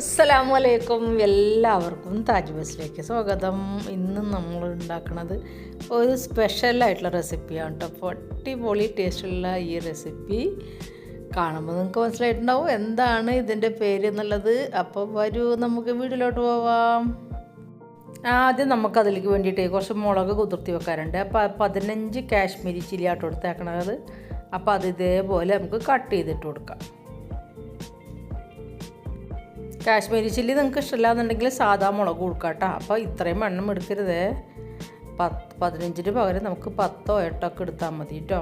അസ്സലാമു അലൈക്കും എല്ലാവർക്കും താജ് സ്വാഗതം. ഇന്ന് നമ്മൾ ഉണ്ടാക്കുന്നത് ഒരു സ്പെഷ്യലായിട്ടുള്ള റെസിപ്പിയാണ് കേട്ടോ അപ്പോൾ അടിപൊളി ടേസ്റ്റുള്ള ഈ റെസിപ്പി കാണുമ്പോൾ നിങ്ങൾക്ക് മനസ്സിലായിട്ടുണ്ടാവും എന്താണ് ഇതിന്റെ പേര് എന്നുള്ളത്. അപ്പോൾ വരൂ നമുക്ക് വീട്ടിലോട്ട് പോവാം. ആദ്യം നമുക്ക് അതിലേക്ക് വേണ്ടിയിട്ട് കുറച്ച് മുളക് കുതിർത്തി വെക്കാറുണ്ട് അപ്പോൾ പതിനഞ്ച് കാശ്മീരി ചില്ലി ആട്ടോ എടുത്തേക്കണത്. അപ്പോൾ അത് ഇതേപോലെ നമുക്ക് കട്ട് ചെയ്തിട്ട് കൊടുക്കാം. കാശ്മീരി ചില്ലി നിങ്ങൾക്ക് ഇഷ്ടമില്ലാന്നുണ്ടെങ്കിൽ സാധാ മുളക് കൊടുക്കാം കേട്ടോ. അപ്പോൾ ഇത്രയും എണ്ണം എടുക്കരുതേ. പത്ത് പതിനഞ്ചിന് പകരം നമുക്ക് പത്തോ എട്ടോ ഒക്കെ എടുത്താൽ മതി കേട്ടോ.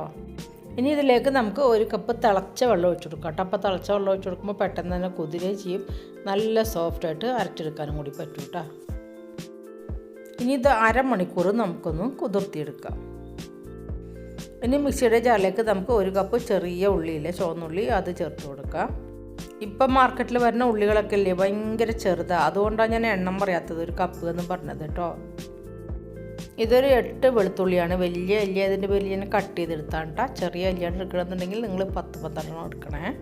ഇനി ഇതിലേക്ക് നമുക്ക് ഒരു കപ്പ് തിളച്ച വെള്ളം ഒഴിച്ചു കൊടുക്കാം കേട്ടോ. അപ്പോൾ തിളച്ച വെള്ളം ഒഴിച്ചു കൊടുക്കുമ്പോൾ പെട്ടെന്ന് തന്നെ കുതിരേ ചെയ്യും. നല്ല സോഫ്റ്റായിട്ട് അരച്ചെടുക്കാനും കൂടി പറ്റും കേട്ടോ. ഇനി ഇത് അരമണിക്കൂർ നമുക്കൊന്ന് കുതിർത്തിയെടുക്കാം. ഇനി മിക്സിയുടെ ജാറിലേക്ക് നമുക്ക് ഒരു കപ്പ് ചെറിയ ഉള്ളിയില്ലേ ചുവന്നുള്ളി അത് ചേർത്ത് കൊടുക്കാം. ഇപ്പം മാർക്കറ്റിൽ വരുന്ന ഉള്ളികളൊക്കെ ഇല്ലേ? ഭയങ്കര ചെറുതാണ് അതുകൊണ്ടാണ് ഞാൻ എണ്ണം പറയാത്തത് ഒരു കപ്പ് എന്ന് പറഞ്ഞത് കേട്ടോ ഇതൊരു എട്ട് വെളുത്തുള്ളിയാണ്. വലിയ വലിയ അതിന്റെ ഞാൻ കട്ട് ചെയ്തെടുത്താണ് കേട്ടോ ചെറിയ അല്ലിയാണ് എടുക്കണമെന്നുണ്ടെങ്കിൽ നിങ്ങൾ പത്ത് പത്തെണ്ണം എടുക്കണേ.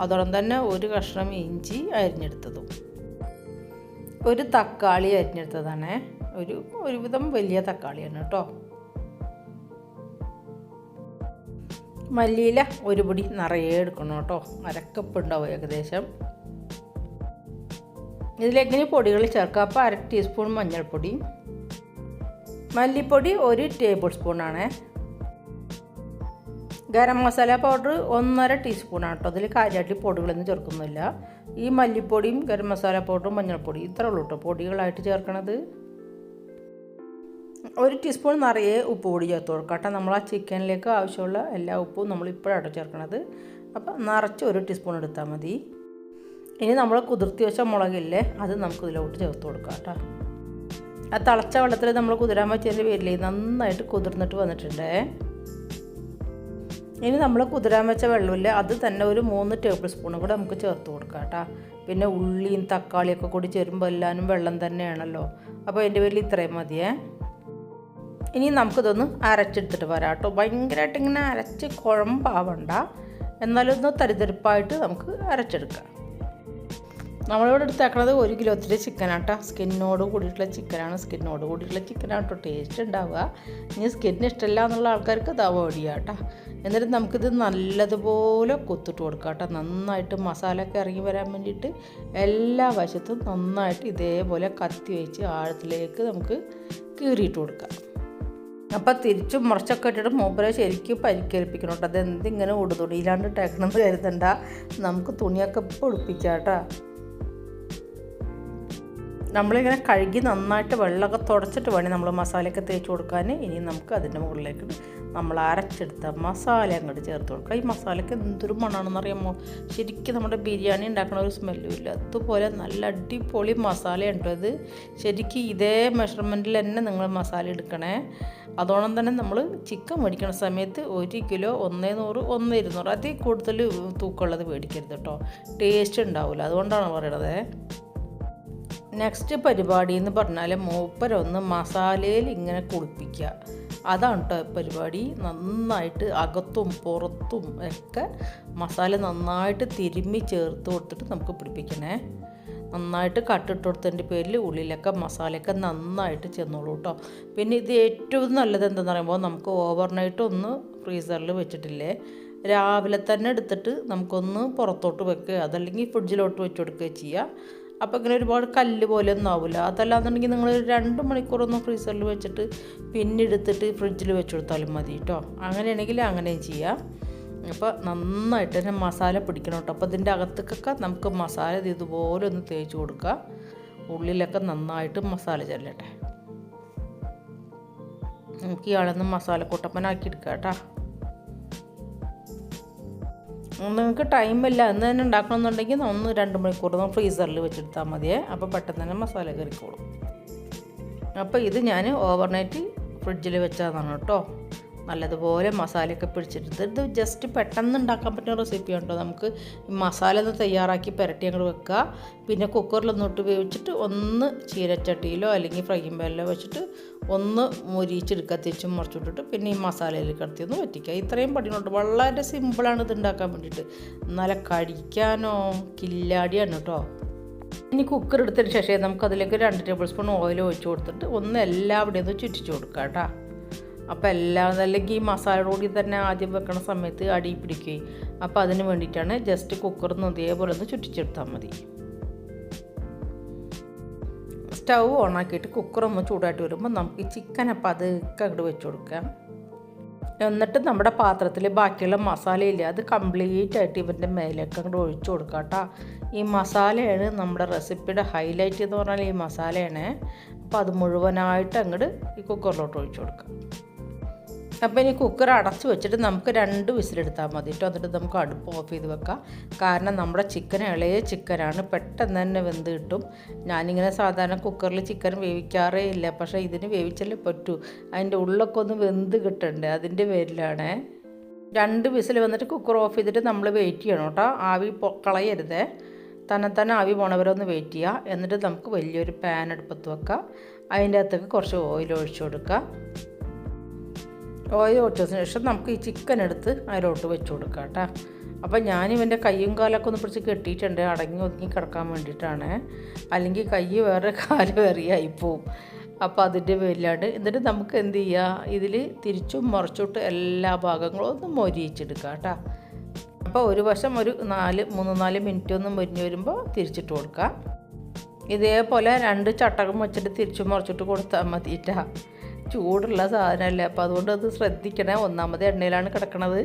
അതോടൊപ്പം തന്നെ ഒരു കഷ്ണം ഇഞ്ചി അരിഞ്ഞെടുത്തതും. ഒരു തക്കാളി അരിഞ്ഞെടുത്തതാണേ. ഒരു ഒരുവിധം വലിയ തക്കാളിയാണ് കേട്ടോ മല്ലിയില ഒരു പൊടി നിറയെ എടുക്കണം കേട്ടോ. അരക്കപ്പ് ഉണ്ടാവും ഏകദേശം. ഇതിലേക്ക് പൊടികൾ ചേർക്കുക അപ്പോൾ അര ടീസ്പൂൺ മഞ്ഞൾപ്പൊടി. മല്ലിപ്പൊടി ഒരു ടേബിൾ സ്പൂണാണ് ഗരം മസാല പൗഡർ ഒന്നര ടീസ്പൂണാണ് കേട്ടോ. അതിൽ കാര്യമായിട്ട് പൊടികളൊന്നും ചേർക്കുന്നില്ല. ഈ മല്ലിപ്പൊടിയും ഗരം മസാല പൗഡറും മഞ്ഞൾപ്പൊടി ഇത്രേ ഉള്ളൂ കേട്ടോ പൊടികളായിട്ട് ചേർക്കണത്. ഒരു ടീസ്പൂൺ നിറയെ ഉപ്പ് പൊടി ചേർത്ത് കൊടുക്കാം കേട്ടോ. നമ്മൾ ആ ചിക്കനിലേക്ക് ആവശ്യമുള്ള എല്ലാ ഉപ്പും നമ്മൾ ഇപ്പോഴാണ് ചേർക്കണത്. അപ്പോൾ നിറച്ച് ഒരു ടീസ്പൂൺ എടുത്താൽ മതി. ഇനി നമ്മൾ കുതിർത്തി വെച്ച മുളകില്ലേ അത് നമുക്ക് ഇതിലോട്ട് ചേർത്ത് കൊടുക്കാം കേട്ടോ. ആ തിളച്ച വെള്ളത്തിൽ നമ്മൾ കുതിരാൻ വെച്ചതിന്റെ പേരിലേ നന്നായിട്ട് കുതിർന്നിട്ട് വന്നിട്ടുണ്ട്. ഇനി നമ്മൾ കുതിരാൻ വെച്ച വെള്ളമില്ല അത് തന്നെ ഒരു മൂന്ന് ടേബിൾ സ്പൂണും കൂടെ നമുക്ക് ചേർത്ത് കൊടുക്കാം കേട്ടോ. പിന്നെ ഉള്ളിയും തക്കാളിയൊക്കെ കൂടി ചേരുമ്പോൾ എല്ലാവരും വെള്ളം തന്നെയാണല്ലോ. അപ്പോൾ അതിന്റെ പേരിൽ ഇത്രയും മതിയേ. ഇനി നമുക്കിതൊന്ന് അരച്ചെടുത്തിട്ട് വരാം കേട്ടോ ഭയങ്കരമായിട്ട് ഇങ്ങനെ അരച്ച് കുഴമ്പാവണ്ട. എന്നാലും ഒന്ന് തരിതരിപ്പായിട്ട് നമുക്ക് അരച്ചെടുക്കാം. നമ്മളിവിടെ എടുത്തേക്കണത് ഒരു കിലോത്തിന്റെ ചിക്കനാട്ടോ സ്കിന്നോട് കൂടിയിട്ടുള്ള ചിക്കനാണ് സ്കിന്നോട് കൂടിയിട്ടുള്ള ചിക്കനാട്ടോ ടേസ്റ്റ് ഉണ്ടാവുക. ഇനി സ്കിന്നിന് ഇഷ്ടമില്ല എന്നുള്ള ആൾക്കാർക്ക് ഇത് അവോയ്ഡ് ചെയ്യാം കേട്ടോ എന്നിട്ട് നമുക്കിത് നല്ലതുപോലെ കൊത്തിട്ട് കൊടുക്കാം കേട്ടോ നന്നായിട്ട് മസാലയൊക്കെ ഇറങ്ങി വരാൻ വേണ്ടിയിട്ട് എല്ലാ വശത്തും നന്നായിട്ട് ഇതേപോലെ കത്തി വെച്ച് ആഴത്തിലേക്ക് നമുക്ക് കീറിയിട്ട് കൊടുക്കാം. അപ്പം തിരിച്ചും മുറച്ചൊക്കെ ഇട്ടിട്ട് മൂപ്പരെ ശരിക്കും പരിക്കേൽപ്പിക്കണം കേട്ടോ. അതെന്തിങ്ങനെ ഉടുതുണിയിലാണ്ട് ഇട്ടേക്കണമെന്ന് കരുതണ്ട. നമുക്ക് തുണിയൊക്കെ ഇപ്പോൾ ഒളിപ്പിക്കാം കേട്ടോ. നമ്മളിങ്ങനെ കഴുകി നന്നായിട്ട് വെള്ളമൊക്കെ തുടച്ചിട്ട് വേണം നമ്മൾ മസാലയൊക്കെ തേച്ച് കൊടുക്കാൻ. ഇനി നമുക്ക് അതിന്റെ മുകളിലേക്ക് നമ്മൾ അരച്ചെടുത്ത മസാല അങ്ങോട്ട് ചേർത്ത് കൊടുക്കുക. ഈ മസാലയ്ക്ക് എന്തൊരു മണ്ണാണെന്ന് അറിയാമോ? ശരിക്കും നമ്മുടെ ബിരിയാണി ഉണ്ടാക്കണ ഒരു സ്മെല്ലും ഇല്ല. അതുപോലെ നല്ല അടിപൊളി മസാലയുണ്ട് അത്. ശരിക്കും ഇതേ മെഷർമെന്റിൽ തന്നെ നിങ്ങൾ മസാല എടുക്കണേ. അതോണം തന്നെ നമ്മൾ ചിക്കൻ മേടിക്കുന്ന സമയത്ത് ഒരു കിലോ ഒന്നേ നൂറ് ഒന്ന് ഇരുന്നൂറ്. അതിൽ കൂടുതൽ തൂക്കമുള്ളത് മേടിക്കരുത് കേട്ടോ. ടേസ്റ്റ് ഉണ്ടാവില്ല. അതുകൊണ്ടാണ് പറയണത്. നെക്സ്റ്റ് പരിപാടി എന്ന് പറഞ്ഞാൽ മൂപ്പരൊന്ന് മസാലയിൽ ഇങ്ങനെ കുളിപ്പിക്കുക. അതാണ് കേട്ടോ പരിപാടി. നന്നായിട്ട് അകത്തും പുറത്തും ഒക്കെ മസാല നന്നായിട്ട് തിരുമ്മി ചേർത്ത് കൊടുത്തിട്ട് നമുക്ക് പിടിപ്പിക്കണേ. നന്നായിട്ട് കട്ടിട്ട് കൊടുത്തതിന്റെ പേരിൽ ഉള്ളിലൊക്കെ മസാലയൊക്കെ നന്നായിട്ട് ചെന്നോളൂ കേട്ടോ പിന്നെ ഇത് ഏറ്റവും നല്ലത് എന്താണെന്ന് പറയുമ്പോൾ നമുക്ക് ഓവർനൈറ്റ് ഒന്ന് ഫ്രീസറിൽ വെച്ചിട്ടില്ലേ? രാവിലെ തന്നെ എടുത്തിട്ട് നമുക്കൊന്ന് പുറത്തോട്ട് വെക്കുക. അതല്ലെങ്കിൽ ഫ്രിഡ്ജിലോട്ട് വെച്ച് കൊടുക്കുകയോ ചെയ്യുക. അപ്പോൾ ഇങ്ങനെ ഒരുപാട് കല്ല് പോലെ ഒന്നും ആവില്ല അതല്ലാന്നുണ്ടെങ്കിൽ നിങ്ങൾ രണ്ട് മണിക്കൂറൊന്നും ഫ്രീസറിൽ വെച്ചിട്ട് പിന്നെ എടുത്തിട്ട് ഫ്രിഡ്ജിൽ വെച്ച് കൊടുത്താലും മതി കേട്ടോ അങ്ങനെയാണെങ്കിൽ അങ്ങനെയും ചെയ്യാം. അപ്പോൾ നന്നായിട്ട് തന്നെ മസാല പിടിക്കണം കേട്ടോ അപ്പോൾ ഇതിന്റെ അകത്തേക്കൊക്കെ നമുക്ക് മസാല ഇതുപോലെ ഒന്ന് തേച്ച് കൊടുക്കുക ഉള്ളിലൊക്കെ നന്നായിട്ട് മസാല ചെല്ലട്ടെ. നമുക്ക് ഇയാളൊന്ന് മസാല കൂട്ടപ്പനാക്കി എടുക്കാം കേട്ടോ. നിങ്ങൾക്ക് ടൈമില്ല എന്ന് തന്നെ ഉണ്ടാക്കണമെന്നുണ്ടെങ്കിൽ ഒന്ന് രണ്ട് മണിക്കൂർ ഫ്രീസറിൽ വെച്ചെടുത്താൽ മതിയേ. അപ്പോൾ പെട്ടെന്ന് തന്നെ മസാല കയറിക്കോളും. അപ്പോൾ ഇത് ഞാൻ ഓവർനൈറ്റ് ഫ്രിഡ്ജിൽ വെച്ചതാണ് കേട്ടോ. നല്ലതുപോലെ മസാലയൊക്കെ പിടിച്ചിട്ട് ഇത് ജസ്റ്റ് പെട്ടെന്ന് ഉണ്ടാക്കാൻ പറ്റുന്ന റെസിപ്പി ഉണ്ടോ? നമുക്ക് മസാല ഒന്ന് തയ്യാറാക്കി പുരട്ടി അങ്ങോട്ട് വെക്കുക പിന്നെ കുക്കറിലൊന്നോട്ട് വേവിച്ചിട്ട് ഒന്ന് ചീരച്ചട്ടിയിലോ അല്ലെങ്കിൽ ഫ്രൈ പാനിലോ വെച്ചിട്ട് ഒന്ന് മുരിച്ചെടുക്കുക തിരിച്ചും മുറിച്ചിട്ടിട്ട് പിന്നെ ഈ മസാലയിൽ കിടത്തി ഒന്ന് വറ്റിക്കുക ഇത്രയും പടിയുണ്ട് വളരെ സിമ്പിളാണ് ഇത് ഉണ്ടാക്കാൻ വേണ്ടിയിട്ട്. എന്നാലും കഴിക്കാനോ കില്ലാടിയാണ് കേട്ടോ ഇനി കുക്കർ എടുത്തതിന് ശേഷം നമുക്ക് അതിലേക്ക് രണ്ട് ടേബിൾ സ്പൂൺ ഓയിൽ ഒഴിച്ച് കൊടുത്തിട്ട് ഒന്ന് എല്ലാവിടെയും ഒന്ന് ചുറ്റിച്ച് കൊടുക്കുക കേട്ടോ അപ്പോൾ എല്ലാം അല്ലെങ്കിൽ ഈ മസാല റോഡിൽ തന്നെ ആദ്യം വെക്കണ സമയത്ത് അടി പിടിക്കുകയും അപ്പോൾ അതിന് വേണ്ടിയിട്ടാണ് ജസ്റ്റ് കുക്കറിന്ന് ഇതേപോലെ ഒന്ന് ചുറ്റിച്ചെടുത്താൽ മതി. സ്റ്റൗ ഓണാക്കിയിട്ട് കുക്കർ ഒന്ന് ചൂടായിട്ട് വരുമ്പോൾ നമുക്ക് ചിക്കൻ അപ്പം അതൊക്കെ അങ്ങോട്ട് വെച്ച് കൊടുക്കാം എന്നിട്ട് നമ്മുടെ പാത്രത്തിൽ ബാക്കിയുള്ള മസാലയില്ല അത് കംപ്ലീറ്റ് ആയിട്ട് ഇവന്റെ മേലേക്ക് അങ്ങോട്ട് ഒഴിച്ചു കൊടുക്കുക കേട്ടോ ഈ മസാലയാണ് നമ്മുടെ റെസിപ്പിയുടെ ഹൈലൈറ്റ് എന്ന് പറഞ്ഞാൽ ഈ മസാലയാണ്. അപ്പോൾ അത് മുഴുവനായിട്ട് അങ്ങോട്ട് ഈ കുക്കറിലോട്ട് ഒഴിച്ചു കൊടുക്കാം അപ്പോൾ ഇനി കുക്കർ അടച്ച് വെച്ചിട്ട് നമുക്ക് രണ്ട് വിസിലെടുത്താൽ മതി. കേട്ടോ എന്നിട്ട് നമുക്ക് അടുപ്പ് ഓഫ് ചെയ്ത് വെക്കാം. കാരണം നമ്മുടെ ചിക്കൻ ഇളയ ചിക്കനാണ് പെട്ടെന്ന് തന്നെ വെന്ത് കിട്ടും. ഞാനിങ്ങനെ സാധാരണ കുക്കറിൽ ചിക്കൻ വേവിക്കാറേ ഇല്ല. പക്ഷേ ഇതിന് വേവിച്ചല്ലേ പറ്റൂ. അതിന്റെ ഉള്ളൊക്കെ ഒന്ന് വെന്ത് കിട്ടണ്ടേ? അതിന്റെ പേരിലാണ്. രണ്ട് വിസിൽ വന്നിട്ട് കുക്കർ ഓഫ് ചെയ്തിട്ട് നമ്മൾ വെയിറ്റ് ചെയ്യണം കേട്ടോ ആവി കളയരുതേ. തന്നെ തന്നെ ആവി പോണവരെ ഒന്ന് വെയിറ്റ് ചെയ്യുക എന്നിട്ട് നമുക്ക് വലിയൊരു പാൻ അടുപ്പത്ത് വെക്കാം. അതിന്റെ അകത്തേക്ക് കുറച്ച് ഓയിൽ ഒഴിച്ചു കൊടുക്കുക ഓയിൽ ഒഴിച്ചതിന് ശേഷം നമുക്ക് ഈ ചിക്കൻ എടുത്ത് അതിലോട്ട് വെച്ച് കൊടുക്കാം കേട്ടോ. അപ്പോൾ ഞാനിവന്റെ കയ്യും കാലൊക്കെ ഒന്ന് പിടിച്ച് കെട്ടിയിട്ടുണ്ട്. അടങ്ങി ഒതുങ്ങി കിടക്കാൻ വേണ്ടിയിട്ടാണ്. അല്ലെങ്കിൽ കൈ വേറെ കാൽ വേറെ ആയിപ്പോവും അപ്പോൾ അതിന്റെ പേരിലാണ്. എന്നിട്ട് നമുക്ക് എന്ത് ചെയ്യുക ഇതിൽ തിരിച്ചും മറിച്ചോട്ട് എല്ലാ ഭാഗങ്ങളും ഒന്ന് മൊരിയിച്ചെടുക്കുക കേട്ടോ. അപ്പോൾ ഒരു വശം ഒരു നാല് മൂന്ന് നാല് മിനിറ്റ് ഒന്ന് മൊരിഞ്ഞ് വരുമ്പോൾ തിരിച്ചിട്ട് കൊടുക്കുക ഇതേപോലെ രണ്ട് ചട്ടകം വെച്ചിട്ട് തിരിച്ചു മറിച്ചിട്ട് കൊടുത്താൽ മതിയിട്ടാ ചൂടുള്ള സാധനമല്ലേ? അപ്പോൾ അതുകൊണ്ട് അത് ശ്രദ്ധിക്കണേ. ഒന്നാമത് എണ്ണയിലാണ് കിടക്കണത്.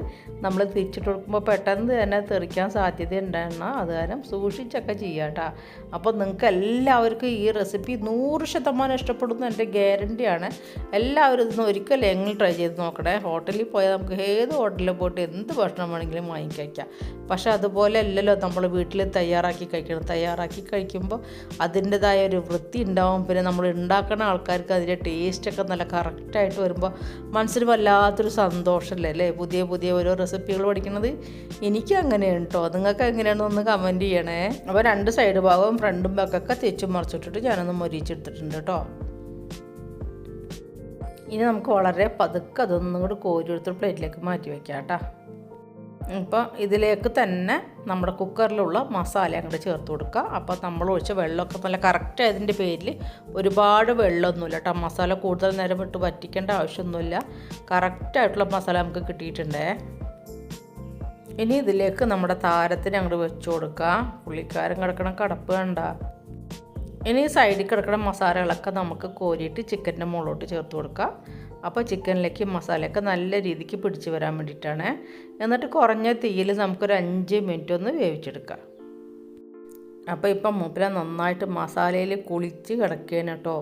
നമ്മൾ തിരിച്ചിട്ട് കൊടുക്കുമ്പോൾ പെട്ടെന്ന് തന്നെ തെറിക്കാൻ സാധ്യത ഉണ്ടെന്ന അത് കാരണം സൂക്ഷിച്ചൊക്കെ ചെയ്യാം കേട്ടോ അപ്പോൾ നിങ്ങൾക്ക് എല്ലാവർക്കും ഈ റെസിപ്പി നൂറ് ശതമാനം ഇഷ്ടപ്പെടുന്ന എന്റെ ഗ്യാരണ്ടിയാണ് എല്ലാവരും ഇതൊന്ന് ഒരിക്കലും എങ്ങനെ ട്രൈ ചെയ്ത് നോക്കണേ? ഹോട്ടലിൽ പോയാൽ നമുക്ക് ഏത് ഹോട്ടലിൽ പോയിട്ട് എന്ത് ഭക്ഷണം വേണമെങ്കിലും വാങ്ങിക്കഴിക്കാം പക്ഷേ അതുപോലെ അല്ലല്ലോ നമ്മൾ വീട്ടിൽ തയ്യാറാക്കി കഴിക്കണം. തയ്യാറാക്കി കഴിക്കുമ്പോൾ അതിന്റെതായ ഒരു വൃത്തി ഉണ്ടാവും പിന്നെ നമ്മൾ ഉണ്ടാക്കുന്ന ആൾക്കാർക്ക് അതിന്റെ ടേസ്റ്റൊക്കെ നല്ല കറക്റ്റായിട്ട് വരുമ്പോൾ മനസ്സിന് വല്ലാത്തൊരു സന്തോഷമല്ലേ അല്ലേ? പുതിയ പുതിയ ഓരോ റെസിപ്പികൾ പഠിക്കുന്നത് എനിക്ക് അങ്ങനെയാണ് കേട്ടോ നിങ്ങൾക്ക് എങ്ങനെയാണെന്ന് ഒന്ന് കമന്റ് ചെയ്യണേ? അപ്പോൾ രണ്ട് സൈഡ് ഭാഗവും ഫ്രണ്ടും ബാക്കൊക്കെ തെച്ചും മറിച്ചിട്ടിട്ട് ഞാനൊന്ന് മൊരിച്ചെടുത്തിട്ടുണ്ട് കേട്ടോ ഇനി നമുക്ക് വളരെ പതുക്കെ അതൊന്നും കൂടി കോരി എടുത്തൊരു പ്ലേറ്റിലേക്ക് മാറ്റി വയ്ക്കാം കേട്ടോ ഇപ്പോൾ ഇതിലേക്ക് തന്നെ നമ്മുടെ കുക്കറിലുള്ള മസാല അങ്ങോട്ട് ചേർത്ത് കൊടുക്കുക. അപ്പോൾ നമ്മൾ ഒഴിച്ച വെള്ളമൊക്കെ നല്ല കറക്റ്റ് ആയതിന്റെ പേരിൽ ഒരുപാട് വെള്ളമൊന്നുമില്ല കേട്ടോ. മസാല കൂടുതൽ നേരം ഇട്ട് വറ്റിക്കേണ്ട ആവശ്യമൊന്നുമില്ല. കറക്റ്റായിട്ടുള്ള മസാല നമുക്ക് കിട്ടിയിട്ടുണ്ടേ. ഇനി ഇതിലേക്ക് നമ്മുടെ താരത്തിന് അങ്ങോട്ട് വെച്ച് കൊടുക്കുക. പുള്ളിക്കാരൻ കിടക്കണം കടപ്പ് വേണ്ട ഇനി സൈഡിൽ കിടക്കുന്ന മസാലകളൊക്കെ നമുക്ക് കോരിയിട്ട് ചിക്കന്റെ മുകളിലോട്ട് ചേർത്ത് കൊടുക്കുക. അപ്പോൾ ചിക്കനിലേക്ക് മസാലയൊക്കെ നല്ല രീതിക്ക് പിടിച്ച് വരാൻ വേണ്ടിയിട്ടാണ്. എന്നിട്ട് കുറഞ്ഞ തീയിൽ നമുക്കൊരു അഞ്ച് മിനിറ്റ് ഒന്ന് വേവിച്ചെടുക്കാം. അപ്പോൾ ഇപ്പം മൂപ്പില നന്നായിട്ട് മസാലയിൽ കുളിച്ച് കിടക്കുകയാണ് കേട്ടോ.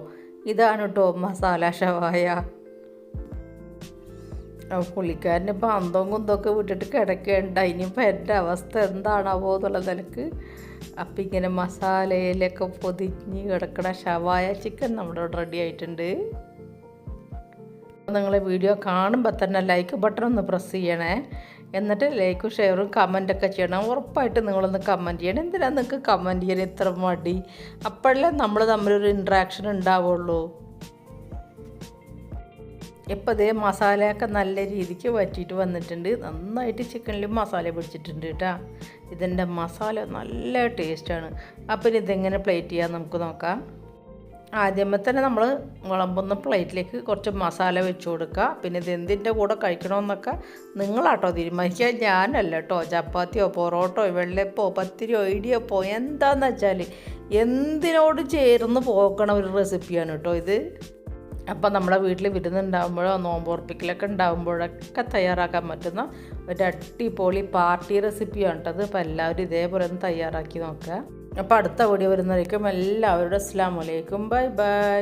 ഇതാണ് കേട്ടോ മസാല ഷവായ അപ്പോൾ പുള്ളിക്കാരന് ഇപ്പം അന്തവും കുന്തമൊക്കെ വിട്ടിട്ട് കിടക്കേണ്ട ഇനിയിപ്പോൾ എന്റെ അവസ്ഥ എന്താണാവോ എന്നുള്ള നിലയ്ക്ക് അപ്പം ഇങ്ങനെ മസാലയിലൊക്കെ പൊതിഞ്ഞ് കിടക്കണ ഷവായ ചിക്കൻ നമ്മുടെ റെഡി ആയിട്ടുണ്ട്. നിങ്ങൾ വീഡിയോ കാണുമ്പോൾ തന്നെ ലൈക്ക് ബട്ടൺ ഒന്ന് പ്രസ് ചെയ്യണേ. എന്നിട്ട് ലൈക്കും ഷെയറും കമന്റൊക്കെ ചെയ്യണം. ഉറപ്പായിട്ട് നിങ്ങളൊന്ന് കമന്റ് ചെയ്യണം. എന്തിനാണ് നിങ്ങൾക്ക് കമന്റ് ചെയ്യാൻ ഇത്ര മടി? അപ്പോഴല്ലേ നമ്മൾ തമ്മിലൊരു ഇൻട്രാക്ഷൻ ഉണ്ടാവുള്ളൂ. ഇപ്പം ഇതേ മസാലയൊക്കെ നല്ല രീതിക്ക് വറ്റിയിട്ട് വന്നിട്ടുണ്ട്. നന്നായിട്ട് ചിക്കനിൽ മസാല പിടിച്ചിട്ടുണ്ട് കേട്ടോ. ഇതിന്റെ മസാല നല്ല ടേസ്റ്റാണ് അപ്പം ഇതെങ്ങനെ പ്ലേറ്റ് ചെയ്യാൻ നമുക്ക് നോക്കാം. ആദ്യമേ തന്നെ നമ്മൾ വിളമ്പുന്ന പ്ലേറ്റിലേക്ക് കുറച്ച് മസാല വെച്ച് കൊടുക്കുക പിന്നെ ഇത് എന്തിന്റെ കൂടെ കഴിക്കണമെന്നൊക്കെ നിങ്ങളാട്ടോ തീരുമാനിക്കുക ഞാനല്ല കേട്ടോ ചപ്പാത്തിയോ പൊറോട്ടോ വെള്ളപ്പോ പത്തിരിയോ ഇടിയപ്പോ എന്താന്ന് വെച്ചാൽ എന്തിനോട് ചേർന്ന് പോക്കണ ഒരു റെസിപ്പിയാണ് കേട്ടോ ഇത്. അപ്പം നമ്മുടെ വീട്ടിൽ വിരുന്നുണ്ടാകുമ്പോഴോ നോമ്പുറപ്പിക്കലൊക്കെ ഉണ്ടാകുമ്പോഴൊക്കെ തയ്യാറാക്കാൻ പറ്റുന്ന ഒരു അടിപൊളി പാർട്ടി റെസിപ്പിയാണ് കേട്ടത് അപ്പോൾ എല്ലാവരും ഇതേപോലെ ഒന്ന് തയ്യാറാക്കി നോക്കുക അപ്പോൾ അടുത്ത വീഡിയോ വരുന്നതായിരിക്കും എല്ലാവരുടെ അസ്സാം വലൈക്കും ബൈ ബൈ.